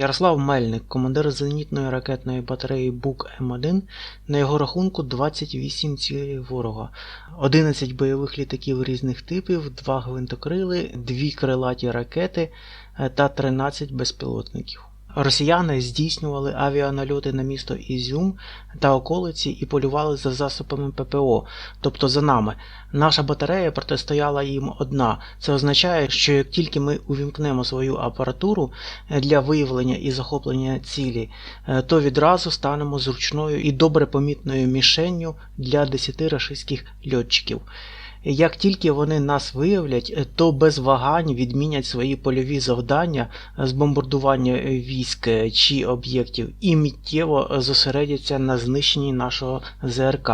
Ярослав Мельник, командир зенітної ракетної батареї БУК М1, на його рахунку 28 цілей ворога, 11 бойових літаків різних типів, 2 гвинтокрили, 2 крилаті ракети е, та 13 безпілотників. Росіяни здійснювали авіанальоти на місто Ізюм та околиці і полювали за засобами ППО, тобто за нами. Наша батарея протистояла їм одна. Це означає, що як тільки ми увімкнемо свою апаратуру для виявлення і захоплення цілі, е, то відразу станемо зручною і добре помітною мішенню для 10 рашистських льотчиків. Як тільки вони нас виявлять, то без вагань відмінять свої польові завдання з бомбардування військ чи об'єктів і миттєво зосередяться на знищенні нашого ЗРК.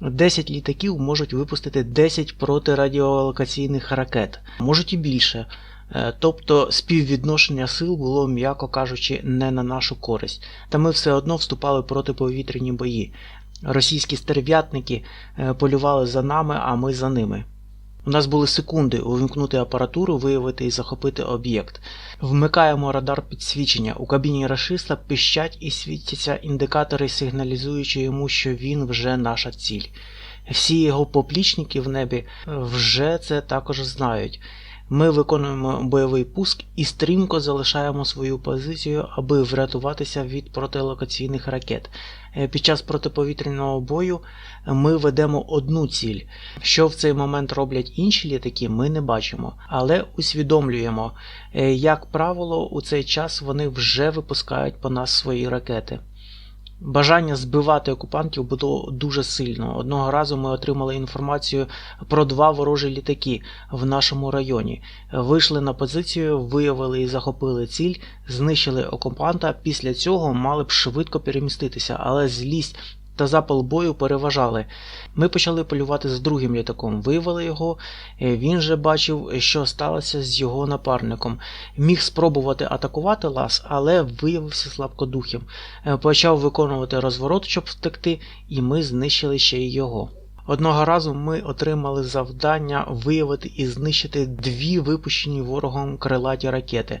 10 літаків можуть випустити 10 протирадіолокаційних ракет, можуть і більше. Е, Тобто співвідношення сил було, м'яко кажучи, не на нашу користь, та ми все одно вступали в протиповітряні бої. Російські стерв'ятники е, полювали за нами, а ми за ними. У нас були секунди увімкнути апаратуру, виявити і захопити об'єкт. Вмикаємо радар підсвічення. У кабіні рашиста пищать і світяться індикатори, сигналізуючи йому, що він вже наша ціль. Всі його поплічники в небі е, вже це також знають. Ми виконуємо бойовий пуск і стрімко залишаємо свою позицію, аби врятуватися від протилокаційних ракет. Е, Під час протиповітряного бою ми ведемо одну ціль. Що в цей момент роблять інші літаки, ми не бачимо, але усвідомлюємо, е, як правило, у цей час вони вже випускають по нас свої ракети. Бажання збивати окупантів було дуже сильно. Одного разу ми отримали інформацію про два ворожі літаки в нашому районі. Вийшли на позицію, виявили і захопили ціль, знищили окупанта. Після цього мали б швидко переміститися, але злість та запал бою переважали. Ми почали полювати з другим літаком, виявили його. е, Він же бачив, що сталося з його напарником. Міг спробувати атакувати лас, але виявився слабкодухим. Е, Почав виконувати розворот, щоб втекти, і ми знищили ще й його. Одного разу ми отримали завдання виявити і знищити дві випущені ворогом крилаті ракети.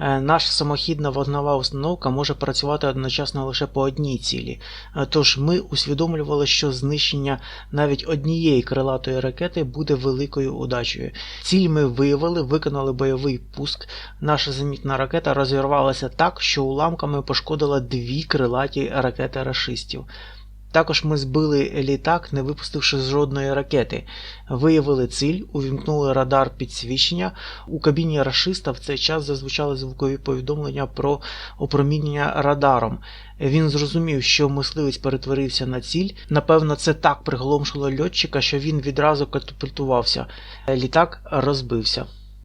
Е, Наша самохідна вогнова установка може працювати одночасно лише по одній цілі. Е, Тож ми усвідомлювали, що знищення навіть однієї крилатої ракети буде великою удачею. Ціль ми виявили, виконали бойовий пуск. Наша зенітна ракета розірвалася так, що уламками пошкодила дві крилаті ракети рашистів. Також ми збили літак, не випустивши жодної ракети. Виявили ціль, увімкнули радар підсвічення. У кабіні рашиста в цей час зазвучали звукові повідомлення про опромінення радаром. Він зрозумів, що мисливець перетворився на ціль. Напевно, це так приголомшило льотчика, що він відразу катапультувався. Літак розбився.